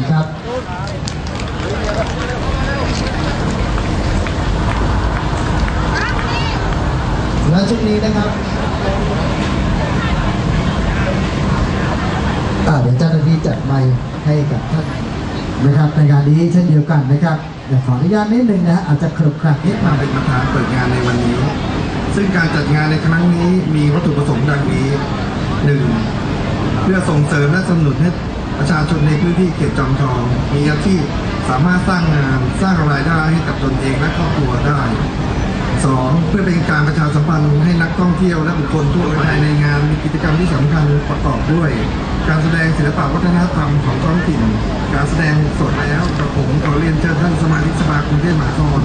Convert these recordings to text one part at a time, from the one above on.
นอย่างครับและชุดนี้นะครับเดี๋ยวเจ้าหน้าที่จัดไมค์ให้กับท่านนะครับในงานนี้เช่นเดียวกันนะครับเดี๋ยวขออนุญาตนิดนึงนะฮะอาจจะครุกครักนิดหน่มาเป็นประธานเปิดงานในวันนี้ ซึ่งการจัดงานในครั้งนี้มีวัตถุประสงค์ดังนี้หนึ่งเพื่อส่งเสริมและสนับสนุนให้ ประชาชนในพื้นที่เขตจอมทอง มีอาชีพสามารถสร้างงานสร้างรายได้ให้กับตนเองและครอบครัวได้สองเพื่อเป็นการประชาสัมพันธ์ให้นักท่องเที่ยวและบุคคลทั่วไปในงานมีกิจกรรมที่สำคัญประกอบด้วย การแสดงศิลปะวัฒนธรรมของท้องถิ่น การแสดงสดแล้วกระผมขอเรียนเชิญท่านสมาชิกสภากรุงเทพมหานคร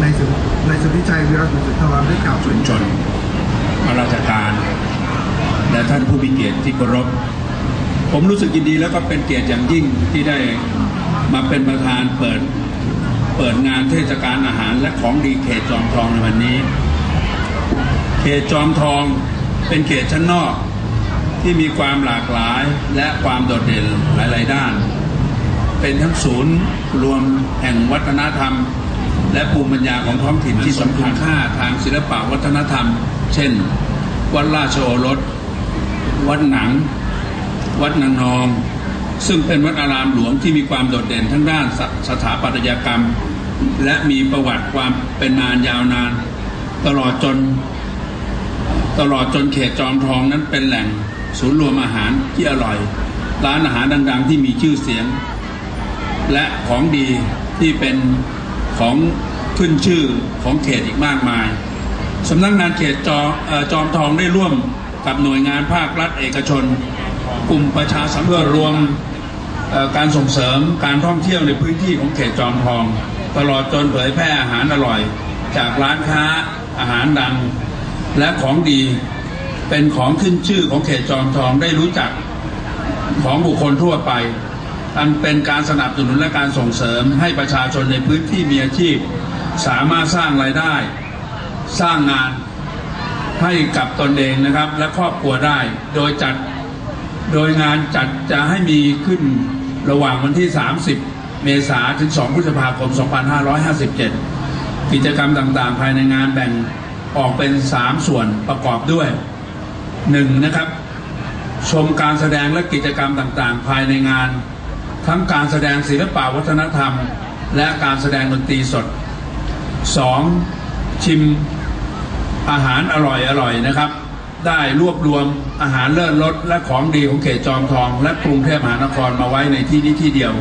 ในสุในสุทธิชัยวีรกุลสุนทรได้กล่าวชุมชนข้าราชการ และท่านผู้มีเกียรติที่เคารพ ผมรู้สึกยินดีแล้วก็เป็นเกียรติอย่างยิ่งที่ได้มาเป็นประธานเปิดเปิดงานเทศกาลอาหารและของดีเขตจอมทองในวันนี้ เขตจอมทองเป็นเขตชั้นนอกที่มีความหลากหลายและความโดดเด่นหลาย ๆ ด้าน เป็นทั้งศูนย์รวมแห่งวัฒนธรรม และภูมิปัญญาของท้องถิ่นที่สำคัญค่าทางศิลปะวัฒนธรรม เช่น วัดราชโอรส วัดหนัง วัดนางนอง ซึ่งเป็นวัดอารามหลวงที่มีความโดดเด่นทั้งด้านสสถาปัตยกรรม และมีประวัติความเป็นนานยาวนาน ตลอดจน ตลอดจนเขตจอมทองนั้นเป็นแหล่งศูนย์รวมอาหารที่อร่อย ร้านอาหารดังๆ ที่มีชื่อเสียง และของดีที่เป็นของขึ้นชื่อของเขตอีกมากมายสำนักงานเขตจออจอมทองได้ร่วมกับหน่วยงานภาครัฐเอกชน กลุ่มประชาสัมเพื่อรวมการส่งเสริมการท่องเที่ยวในพื้นที่ของเขตจอมทอง ตลอดจนเผยแพร่อาหารอร่อย จากร้านค้าอาหารดัง และของดีเป็นของขึ้นชื่อของเขตจอมทองได้รู้จักของบุคคลทั่วไป อันเป็นการสนับสนุนและการส่งเสริมให้ประชาชนในพื้นที่มีอาชีพ สามารถสร้างรายได้ สร้างงานให้กับตนเองนะครับ และครอบครัวได้โดยจัด โดยงานจัดจะให้มีขึ้นระหว่างวันที่ 30 เมษายนถึง 2 พฤษภาคม 2557 กิจกรรมต่างๆ ภายในงานแบ่งออกเป็น 3 ส่วนประกอบด้วย 1. นะครับ ชมการแสดงและกิจกรรมต่างๆ ภายในงาน ทั้งการแสดงศิลปะวัฒนธรรม และการแสดงดนตรีสด 2. ชิมอาหารอร่อยๆนะครับ ได้รวบรวมอาหารเลิศรสและของดีของเขตจอมทอง และกรุงเทพมหานครมาไว้ในที่นี้ที่เดียว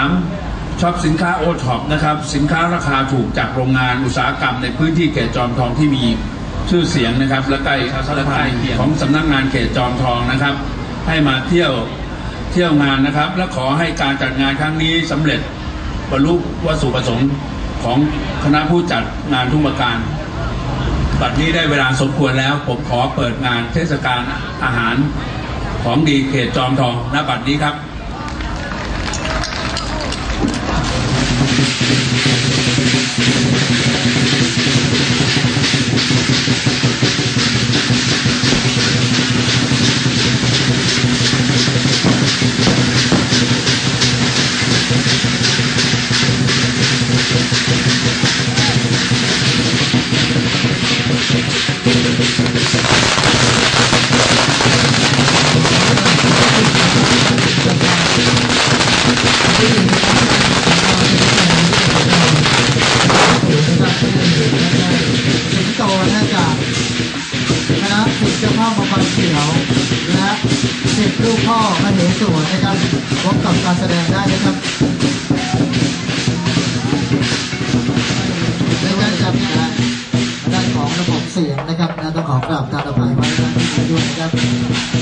3. ช็อปสินค้าโอท็อปนะครับ สินค้าราคาถูกจากโรงงานอุตสาหกรรมในพื้นที่เขตจอมทองที่มีชื่อเสียงนะครับ และใกล้และใกล้ของสำนักงานเขตจอมทองนะครับ ให้มาเที่ยวเที่ยวงานนะครับ และขอให้การจัดงานครั้งนี้สำเร็จบรรลุวัตถุประสงค์ของคณะผู้จัดงานทุกประการ บัดนี้ได้เวลาสมควรแล้ว ผมขอเปิดงานเทศกาลอาหารของดีเขตจอมทองณบัดนี้ครับสิง สิทธิ์ลูกพ่อมเหนสวนนะครับพบกับการแสดงได้นะครับในการจับงานด้านของระบบเสียงนะครับนะต้องขอกราบการอภัยไว้ณที่นี้ด้วยนะครับ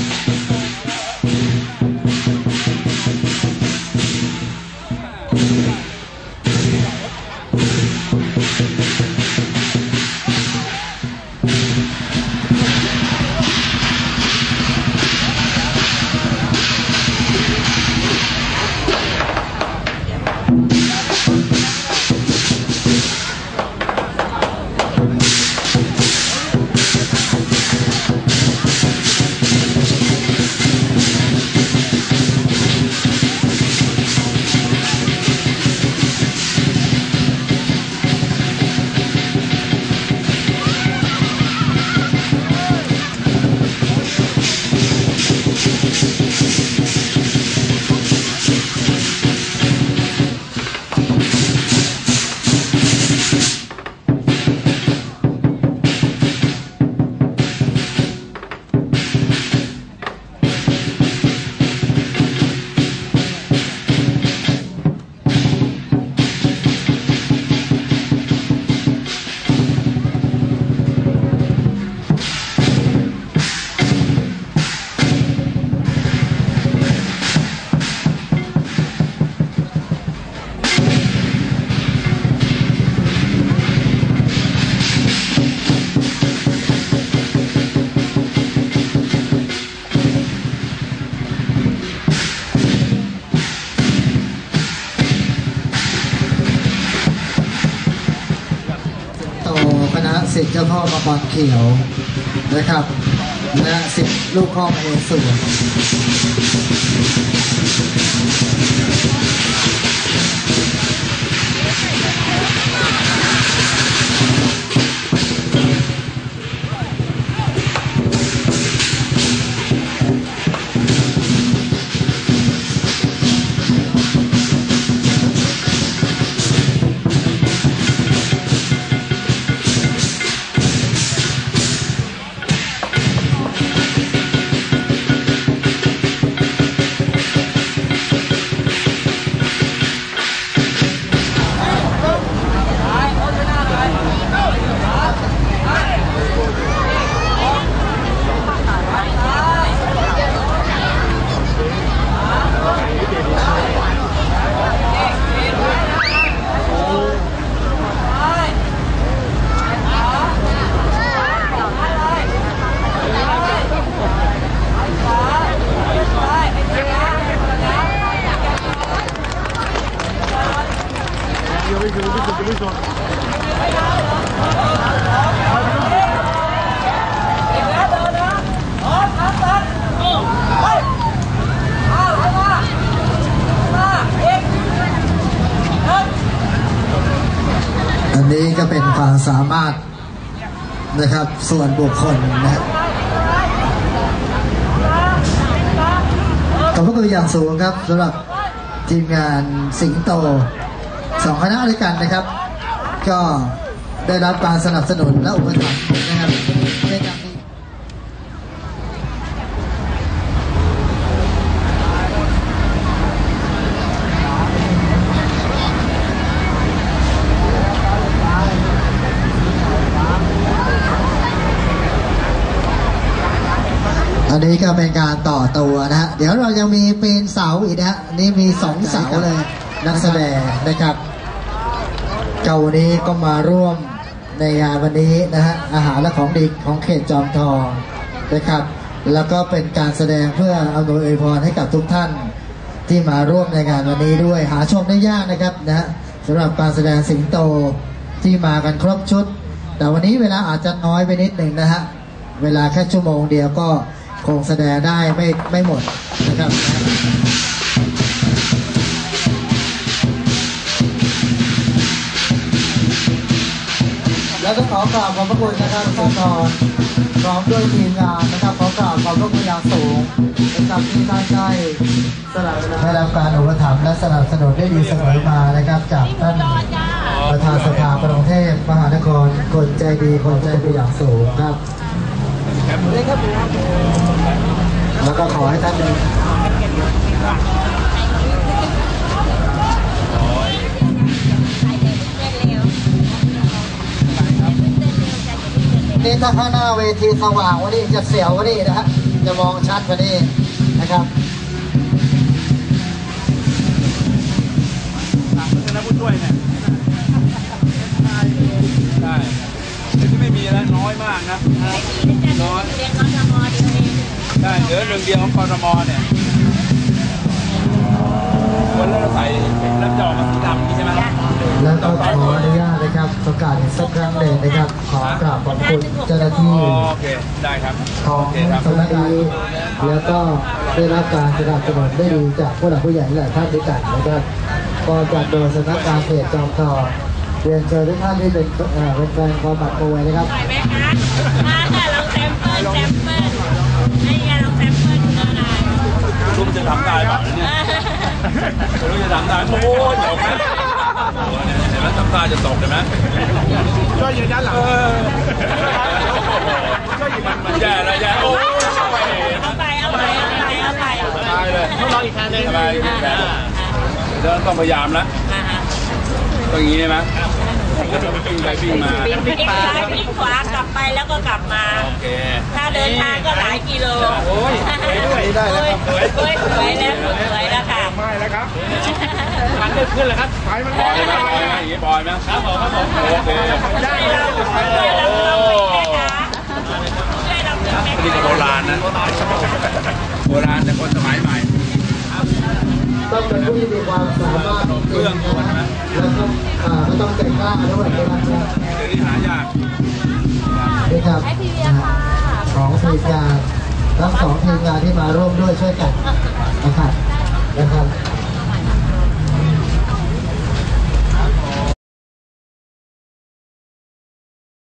อกมังกรเขียวนะครับ และสิบลูกข้อกเอสูร นี้ก็เป็นความสามารถนะครับส่วนบุคคลนะครับขอบพระคุณอย่างสูงครับสำหรับทีมงานสิงโตสองคณะด้วยกันนะครับ ก็ได้รับการสนับสนุนและอุปถัมภ์นะครับในการนี้ อั นี้ก็เป็นการต่อตัวนะฮะ เดี๋ยวเรายังมีปีนเสาอีกนะฮะ นี่มีสองเสาเลยนักแสดงนะครับเก่าวันนี้ก็มาร่วมในงานวันนี้นะฮะ อาหารและของดีของเขตจอมทองนะครับ แล้วก็เป็นการแสดงเพื่ออำนวยอวยพรให้กับทุกท่านที่มาร่วมในงานวันนี้ด้วย หาชมได้ยากนะครับนะฮะสำหรับการแสดงสิงโตที่มากันครบชุด แต่วันนี้เวลาอาจจะน้อยไปนิดหนึ่งนะฮะ เวลาแค่ชั่วโมงเดียวก็ คงแสดงได้ไม่ไม่หมดนะครับแล้วก็ขอกราบขอบพระคุณนะครับท่านนอนพร้อมด้วยทีมงานนะครับขอกราบขอบพระคุณอย่างสูงนะครับที่ท่านได้สละเวลาได้รับการอุปถัมภ์และสนับสนุนได้ดีเสมอมานะครับจากท่านประธานสภากรุงเทพมหานครคนใจดีคนใจดีอย่างสูงครับ แล้วก็ขอให้ท่านได้นี่ถ้าข้างหน้าเวทีสว่างกวันนี้จะเสียวกวันนี้นะฮะจะมองชัดกว่านี้นะครับนะผู้ช่วยเนี่ย อยมากนะน้อยใช่เหลือหนึ่งเดียวของกรทมเนี่ยวันแล้วเราใส่แล้วจะออกมาสีดำนี่ใช่ไหมแล้วก็ขออนุญาตนะครับประกาศอีกสักครั้งหนึ่งนะครับ ขอกราบขอบคุณเจ้าหน้าที่โอเคได้ครับของโอเคครับสำนักงานแล้วก็ได้รับการสนับสนุนได้ดีจากผู้หลักผู้ใหญ่หลายท่านด้วยกันนะครับก็จัดโดยสำนักงานเขตจอมทอง เรียนเชิญทุกท่านที่เป็นเป็นแฟนความหมักมวยนะครับไหมคะมาค่ะลองแซมเปิลแซมเปิลให้ยาลองแซมเปิลก็ได้รู้มันจะทำได้เปล่าเนี่ยไม่รู้จะทำได้โอ้ยตกนะเห็นไหมทำท่าจะตกเห็นไหมช่วยยืนด้านหลังช่วยยืนมันแย่แล้วแย่โอ้ยเอาไปเอาไปเอาไปเอาไปตายเลยต้องลองอีกครั้งหนึ่งเดี๋ยวต้องพยายามแล้ว ต้องอย่างนี้ใช่ไหมวิ่งไปวิ่งมาพลิกซ้ายพลิกขวากลับไปแล้วก็กลับมา โอเค ถ้าเดินทางก็หลายกิโลโอ้ยด้วยได้แล้วครับโอ้ยสวยสวยแล้วสวยแล้วค่ะไม่แล้วครับมันได้ขึ้นเลยครับไฟมันบอยไหมบอยไหมอย่างนี้บอยไหมครับผมครับผมโอเคช่วยเราช่วยเราลองเป็นแม่ค้าช่วยเราเป็นแม่นี่ก็ค้าโบราณนะ มีงานทั้งสองทีมงานที่มาร่วมด้วยช่วยกันนะครับนะครับ